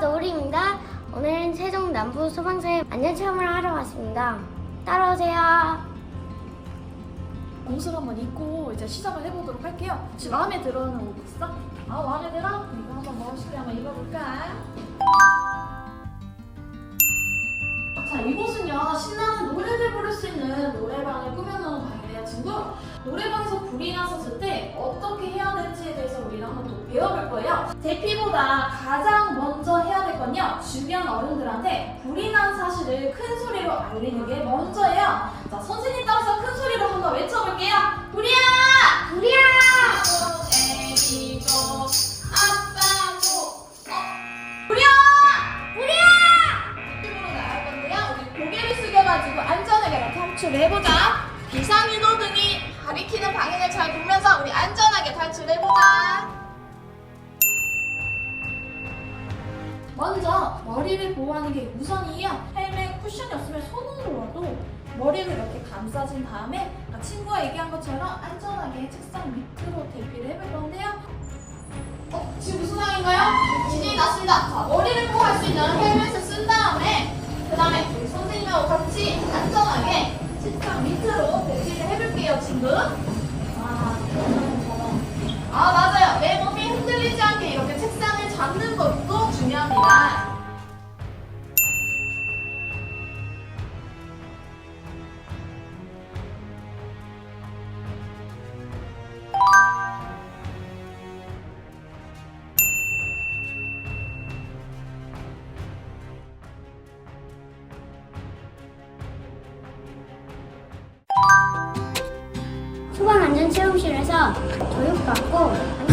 노을입니다. 오늘은 세종 남부 소방서에 안전 체험을 하러 왔습니다. 따라오세요. 옷을 한번 입고 이제 시작을 해보도록 할게요. 혹시 마음에 들어하는 옷 있어? 아 마음에 들어? 이거 한번 멋있게 한번 입어볼까? 자 이곳은요 신나는 노래를 부를 수 있는 노래방을 꾸며놓은 방이래요 친구. 노래방에서 불이 났었을 때 어떻게 해야 될지에 대해서 우리가 한번 또 배워볼 거예요. 대피보다 가장 건요 주변 어른들한테 불이 난 사실을 큰 소리로 알리는 게 먼저예요. 자 선생님 따라서 큰 소리로 한번 외쳐볼게요. 불이야! 우리야! 애기고 아빠고 불이야! 우리야! 힘으로 나갈 건데요. 우리 고개를 숙여가지고 안전하게 탈출해보자. 비상유도등이 가리키는 방향을 잘 보면서 우리 안전하게 탈출해보자. 먼저 머리를 보호하는 게 우선이에요. 헬멧 쿠션이 없으면 손으로라도 머리를 이렇게 감싸진 다음에 친구가 얘기한 것처럼 안전하게 책상 밑으로 대피를 해볼 건데요. 어, 지금 무슨 상황인가요? 지진이 났습니다. 자, 머리를 보호할 수 있는 헬멧을 쓴 다음에 그 다음에 우리 선생님하고 같이 안전하게 책상 밑으로 대피를 해볼게요, 친구. 전 체험실에서 교육받고.